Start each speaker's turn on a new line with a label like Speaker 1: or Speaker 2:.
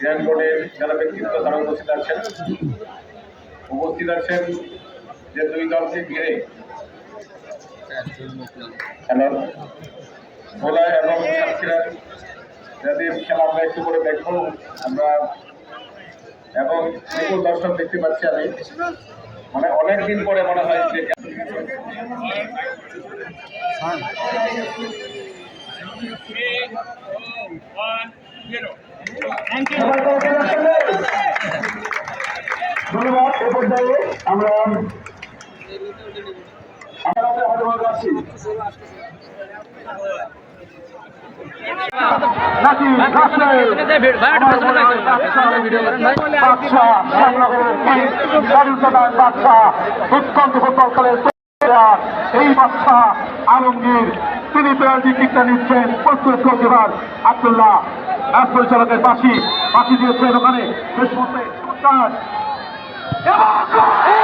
Speaker 1: Gen বোর্ডের ব্যক্তিত্ব তারা উপস্থিত আছেন। উপস্থিত আছেন যে দুই দলকে ঘিরে খেলার ভোলা এবং সাতক্ষীরার যাদের খেলা আমরা একটু করে আমরা এবং বিপুল দর্শক দেখতে পাচ্ছি আমি। মানে অনেক দিন পরে মনে হয় যে
Speaker 2: সবাই ধন্যবাদ, এ পর্যায়ে আমরা
Speaker 3: এই বাচ্চা আলমগীর, তিনি পেনাল্টি কিকটা নিচ্ছেন, প্রস্তুত গোলকিপার আব্দুল্লাহ ম্যাচ পরিচালকের পাশি পাশি দিয়েছেন ওখানে শেষ মুহূর্তে É